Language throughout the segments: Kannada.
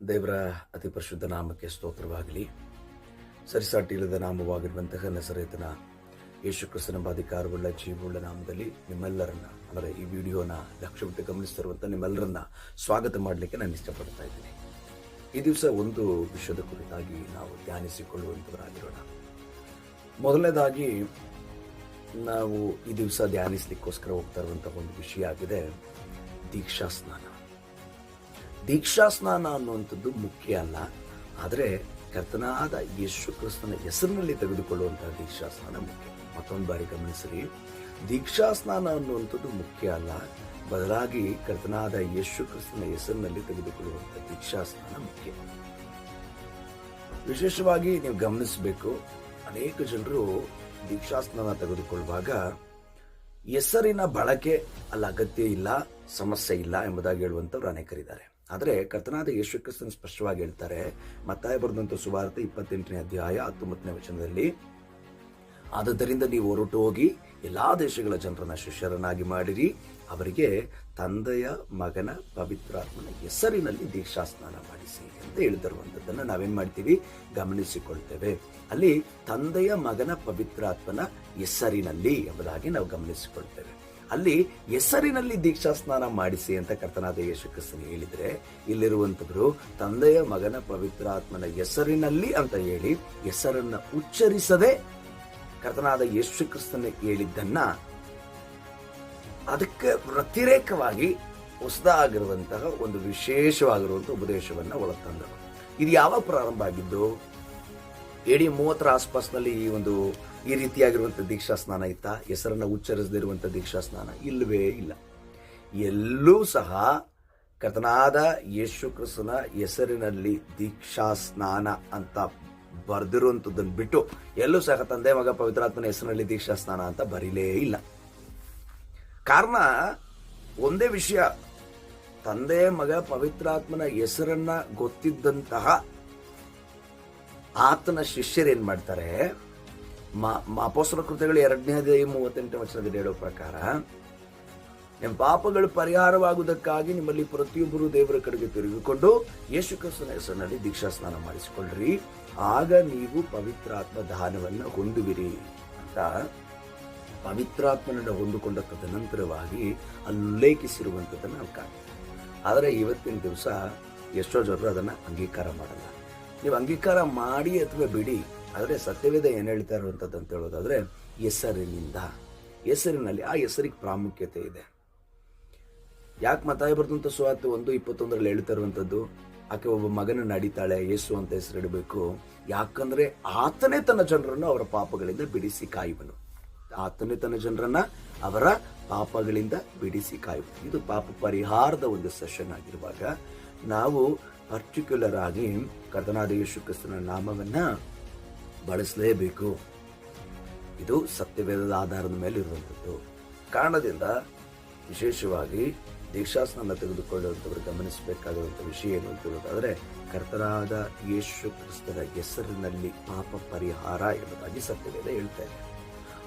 ದೇವರ ಅತಿ ಪರಿಶುದ್ಧ ನಾಮಕ್ಕೆ ಸ್ತೋತ್ರವಾಗಲಿ. ಸರಿಸಾಟಿ ಇಲ್ಲದ ನಾಮವಾಗಿರುವಂತಹ ನಸರೇತನ ಯೇಸು ಕ್ರಿಸ್ತನ ಅಧಿಕಾರವುಳ್ಳ, ಜೀವವುಳ್ಳ ನಾಮದಲ್ಲಿ ನಿಮ್ಮೆಲ್ಲರನ್ನ, ಅಂದರೆ ಈ ವಿಡಿಯೋನ ಲಕ್ಷ್ಯವಿಟ್ಟು ಗಮನಿಸ್ತಿರುವಂಥ ನಿಮ್ಮೆಲ್ಲರನ್ನ ಸ್ವಾಗತ ಮಾಡಲಿಕ್ಕೆ ನಾನು ಇಷ್ಟಪಡ್ತಾ ಇದ್ದೀನಿ. ಈ ದಿವಸ ಒಂದು ವಿಷಯದ ಕುರಿತಾಗಿ ನಾವು ಧ್ಯಾನಿಸಿಕೊಳ್ಳುವಂಥವರಾಗಿರೋಣ ಮೊದಲನೇದಾಗಿ ನಾವು ಈ ದಿವಸ ಧ್ಯಾನಿಸ್ಲಿಕ್ಕೋಸ್ಕರ ಹೋಗ್ತಾ ಇರುವಂತಹ ಒಂದು ವಿಷಯ ಆಗಿದೆ ದೀಕ್ಷಾ ಸ್ನಾನ ದೀಕ್ಷಾ ಸ್ನಾನ ಅನ್ನುವಂಥದ್ದು ಮುಖ್ಯ ಅಲ್ಲ. ಆದರೆ ಕರ್ತನಾದ ಯೇಸು ಕ್ರಿಸ್ತನ ಹೆಸರಿನಲ್ಲಿ ತೆಗೆದುಕೊಳ್ಳುವಂತಹ ದೀಕ್ಷಾ ಸ್ನಾನ ಮುಖ್ಯ. ಮತ್ತೊಂದು ಬಾರಿ ಗಮನಿಸಿರಿ. ದೀಕ್ಷಾ ಸ್ನಾನ ಅನ್ನುವಂಥದ್ದು ಮುಖ್ಯ ಅಲ್ಲ. ಬದಲಾಗಿ ಕರ್ತನಾದ ಯೇಸು ಕ್ರಿಸ್ತನ ಹೆಸರಿನಲ್ಲಿ ತೆಗೆದುಕೊಳ್ಳುವಂಥ ದೀಕ್ಷಾ ಸ್ನಾನ ಮುಖ್ಯ. ವಿಶೇಷವಾಗಿ ನೀವು ಗಮನಿಸಬೇಕು. ಅನೇಕ ಜನರು ದೀಕ್ಷಾ ಸ್ನಾನ ತೆಗೆದುಕೊಳ್ಳುವಾಗ ಹೆಸರಿನ ಬಳಕೆ ಅಲ್ಲಿ ಅಗತ್ಯ ಇಲ್ಲ, ಸಮಸ್ಯೆ ಇಲ್ಲ ಎಂಬುದಾಗಿ ಹೇಳುವಂಥವ್ರು ಅನೇಕರಿದ್ದಾರೆ. ಆದರೆ ಕರ್ತನಾದ ಯೇಸು ಕ್ರಿಸ್ತನ್ ಸ್ಪಷ್ಟವಾಗಿ ಹೇಳ್ತಾರೆ, ಮತ್ತಾಯ ಬರೆದಂಥ ಸುವಾರ್ತೆ ಇಪ್ಪತ್ತೆಂಟನೇ ಅಧ್ಯಾಯ ಹತ್ತೊಂಬತ್ತನೇ ವಚನದಲ್ಲಿ, ಆದುದರಿಂದ ನೀವು ಹೊರಟು ಹೋಗಿ ಎಲ್ಲಾ ದೇಶಗಳ ಜನರನ್ನ ಶಿಷ್ಯರನ್ನಾಗಿ ಮಾಡಿರಿ, ಅವರಿಗೆ ತಂದೆಯ ಮಗನ ಪವಿತ್ರಾತ್ಮನ ಹೆಸರಿನಲ್ಲಿ ದೀಕ್ಷಾ ಸ್ನಾನ ಮಾಡಿಸಿ ಅಂತ ಹೇಳಿದರುವಂಥದ್ದನ್ನು ನಾವೇನು ಮಾಡ್ತೀವಿ? ಗಮನಿಸಿಕೊಳ್ತೇವೆ. ಅಲ್ಲಿ ತಂದೆಯ ಮಗನ ಪವಿತ್ರಾತ್ಮನ ಹೆಸರಿನಲ್ಲಿ ಎಂಬುದಾಗಿ ನಾವು ಗಮನಿಸಿಕೊಳ್ತೇವೆ. ಅಲ್ಲಿ ಹೆಸರಿನಲ್ಲಿ ದೀಕ್ಷಾ ಸ್ನಾನ ಮಾಡಿಸಿ ಅಂತ ಕರ್ತನಾದ ಯೇಸು ಕ್ರಿಸ್ತನು ಹೇಳಿದ್ರೆ ಇಲ್ಲಿರುವಂತವರು ತಂದೆಯ ಮಗನ ಪವಿತ್ರಾತ್ಮನ ಹೆಸರಿನಲ್ಲಿ ಅಂತ ಹೇಳಿ ಹೆಸರನ್ನ ಉಚ್ಚರಿಸದೆ ಕರ್ತನಾದ ಯೇಸು ಕ್ರಿಸ್ತನ ಹೇಳಿದ್ದನ್ನ ಅದಕ್ಕೆ ವ್ಯತಿರೇಕವಾಗಿ ಹೊಸದಾಗಿರುವಂತಹ ಒಂದು ವಿಶೇಷವಾಗಿರುವಂತಹ ಉಪದೇಶವನ್ನ ಒಳತಂದರು ಇದು ಯಾವಾಗ ಪ್ರಾರಂಭ ಆಗಿದ್ದು? ಎಡಿ ಮೂವತ್ತರ ಆಸ್ಪಾಸ್ನಲ್ಲಿ ಈ ಒಂದು, ಈ ರೀತಿಯಾಗಿರುವಂಥ ದೀಕ್ಷಾ ಸ್ನಾನ ಇತ್ತ? ಹೆಸರನ್ನ ಉಚ್ಚರಿಸದಿರುವಂಥ ದೀಕ್ಷಾ ಸ್ನಾನ ಇಲ್ಲವೇ ಇಲ್ಲ. ಎಲ್ಲೂ ಸಹ ಕರ್ತನಾದ ಯೇಸು ಕ್ರಿಸ್ತನ ಹೆಸರಿನಲ್ಲಿ ದೀಕ್ಷಾ ಸ್ನಾನ ಅಂತ ಬರೆದಿರುವಂಥದ್ದನ್ನು ಬಿಟ್ಟು ಎಲ್ಲೂ ಸಹ ತಂದೆ ಮಗ ಪವಿತ್ರಾತ್ಮನ ಹೆಸರಿನಲ್ಲಿ ದೀಕ್ಷಾ ಸ್ನಾನ ಅಂತ ಬರೀಲೇ ಇಲ್ಲ. ಕಾರಣ ಒಂದೇ ವಿಷಯ. ತಂದೆ ಮಗ ಪವಿತ್ರಾತ್ಮನ ಹೆಸರನ್ನ ಗೊತ್ತಿದ್ದಂತಹ ಆತನ ಶಿಷ್ಯರೇನ್ ಮಾಡ್ತಾರೆ? ಅಪೋಸರ ಕೃತ್ಯಗಳು ಎರಡನೇ ಮೂವತ್ತೆಂಟು ವರ್ಷದಲ್ಲಿ ಹೇಳೋ ಪ್ರಕಾರ, ನಿಮ್ಮ ಪಾಪಗಳು ಪರಿಹಾರವಾಗುವುದಕ್ಕಾಗಿ ನಿಮ್ಮಲ್ಲಿ ಪ್ರತಿಯೊಬ್ಬರು ದೇವರ ಕಡೆಗೆ ತಿರುಗಿಕೊಂಡು ಯೇಸು ಕ್ರಿಸ್ತನ ಹೆಸರಿನಲ್ಲಿ ದೀಕ್ಷಾ ಸ್ನಾನ ಮಾಡಿಸಿಕೊಳ್ಳ್ರಿ. ಆಗ ನೀವು ಪವಿತ್ರಾತ್ಮ ದಾನವನ್ನು ಹೊಂದುವಿರಿ. ಅಂತ ಪವಿತ್ರಾತ್ಮನನ್ನು ಹೊಂದಿಕೊಂಡ ತದನಂತರವಾಗಿ ಉಲ್ಲೇಖಿಸಿರುವಂಥದ್ದನ್ನು ನಾವು ಕಾಣ್ತೀವಿ ಆದರೆ ಇವತ್ತಿನ ದಿವಸ ಎಷ್ಟೋ ಜನರು ಅದನ್ನು ಅಂಗೀಕಾರ ಮಾಡಲ್ಲ. ನೀವು ಅಂಗೀಕಾರ ಮಾಡಿ ಅಥವಾ ಬಿಡಿ, ಆದರೆ ಸತ್ಯವೇದ ಏನು ಹೇಳ್ತಾ ಇರುವಂಥದ್ದು ಅಂತ ಹೇಳೋದಾದರೆ, ಹೆಸರಿನಿಂದ. ಹೆಸರಿನಲ್ಲಿ ಆ ಹೆಸರಿಗೆ ಪ್ರಾಮುಖ್ಯತೆ ಇದೆ. ಯಾಕೆ ಮತಾಯ ಬರೆದಂಥ ಸುವಾರ್ತೆ ಒಂದು ಇಪ್ಪತ್ತೊಂದರಲ್ಲಿ ಹೇಳ್ತಾ ಇರುವಂಥದ್ದು, ಆಕೆ ಒಬ್ಬ ಮಗನ ನಡೀತಾಳೆ ಯೇಸು ಅಂತ ಹೆಸರು ಇಡಬೇಕು. ಯಾಕಂದ್ರೆ ಆತನೇ ತನ್ನ ಜನರನ್ನು ಅವರ ಪಾಪಗಳಿಂದ ಬಿಡಿಸಿ ಕಾಯುವನು. ಆತನೇ ತನ್ನ ಜನರನ್ನ ಅವರ ಪಾಪಗಳಿಂದ ಬಿಡಿಸಿ ಕಾಯುವನು. ಇದು ಪಾಪ ಪರಿಹಾರದ ಒಂದು ಸೆಷನ್ ಆಗಿರುವಾಗ, ನಾವು ಪರ್ಟಿಕ್ಯುಲರ್ ಆಗಿ ಕರ್ತನಾದ ಯೇಸು ಕ್ರಿಸ್ತನ ನಾಮವನ್ನ ಬಳಸಲೇಬೇಕು. ಇದು ಸತ್ಯವೇದದ ಆಧಾರದ ಮೇಲೆ ಇರುವಂಥದ್ದು. ಕಾರಣದಿಂದ ವಿಶೇಷವಾಗಿ ದೀಕ್ಷಾಸ್ನಾನ ತೆಗೆದುಕೊಳ್ಳುವಂಥವ್ರು ಗಮನಿಸಬೇಕಾಗಿರುವಂಥ ವಿಷಯ ಏನು ಅಂತ ಹೇಳೋದಾದರೆ, ಕರ್ತನಾದ ಯೇಸು ಕ್ರಿಸ್ತನ ಹೆಸರಿನಲ್ಲಿ ಪಾಪ ಪರಿಹಾರ ಎಂಬುದಾಗಿ ಸತ್ಯವೇದ ಹೇಳ್ತಾ ಇದೆ.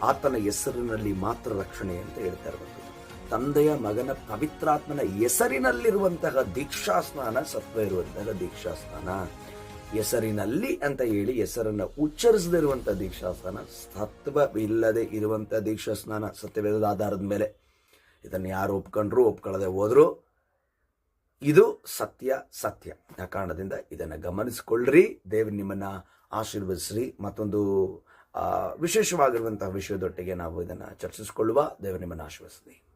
ಆತನ ಹೆಸರಿನಲ್ಲಿ ಮಾತ್ರ ರಕ್ಷಣೆ ಅಂತ ಹೇಳ್ತಾ ಇರುವಂಥದ್ದು. ತಂದೆಯ ಮಗನ ಪವಿತ್ರಾತ್ಮನ ಹೆಸರಿನಲ್ಲಿರುವಂತಹ ದೀಕ್ಷಾ ಸ್ನಾನ ಸತ್ವ ಇರುವಂತಹ ದೀಕ್ಷಾ ಸ್ನಾನ. ಹೆಸರಿನಲ್ಲಿ ಅಂತ ಹೇಳಿ ಹೆಸರನ್ನು ಉಚ್ಚರಿಸದಿರುವಂತಹ ದೀಕ್ಷಾ ಸ್ನಾನ ಸತ್ವ ಇಲ್ಲದೆ ಇರುವಂತಹ ದೀಕ್ಷಾ ಸ್ನಾನ ಸತ್ಯವೇದದ ಆಧಾರದ ಮೇಲೆ. ಇದನ್ನು ಯಾರು ಒಪ್ಕೊಂಡ್ರು ಒಪ್ಕೊಳ್ಳದೆ ಹೋದ್ರು. ಇದು ಸತ್ಯ ಸತ್ಯ. ಆ ಕಾರಣದಿಂದ ಇದನ್ನು ಗಮನಿಸಿಕೊಳ್ಳ್ರಿ ದೇವರು ನಿಮ್ಮನ್ನ ಆಶೀರ್ವದಿಸ್ರಿ. ಮತ್ತೊಂದು ವಿಶೇಷವಾಗಿರುವಂತಹ ವಿಷಯದೊಟ್ಟಿಗೆ ನಾವು ಇದನ್ನು ಚರ್ಚಿಸಿಕೊಳ್ಳುವ. ದೇವರು ನಿಮ್ಮನ್ನು ಆಶೀರ್ವದಿಸ್ರಿ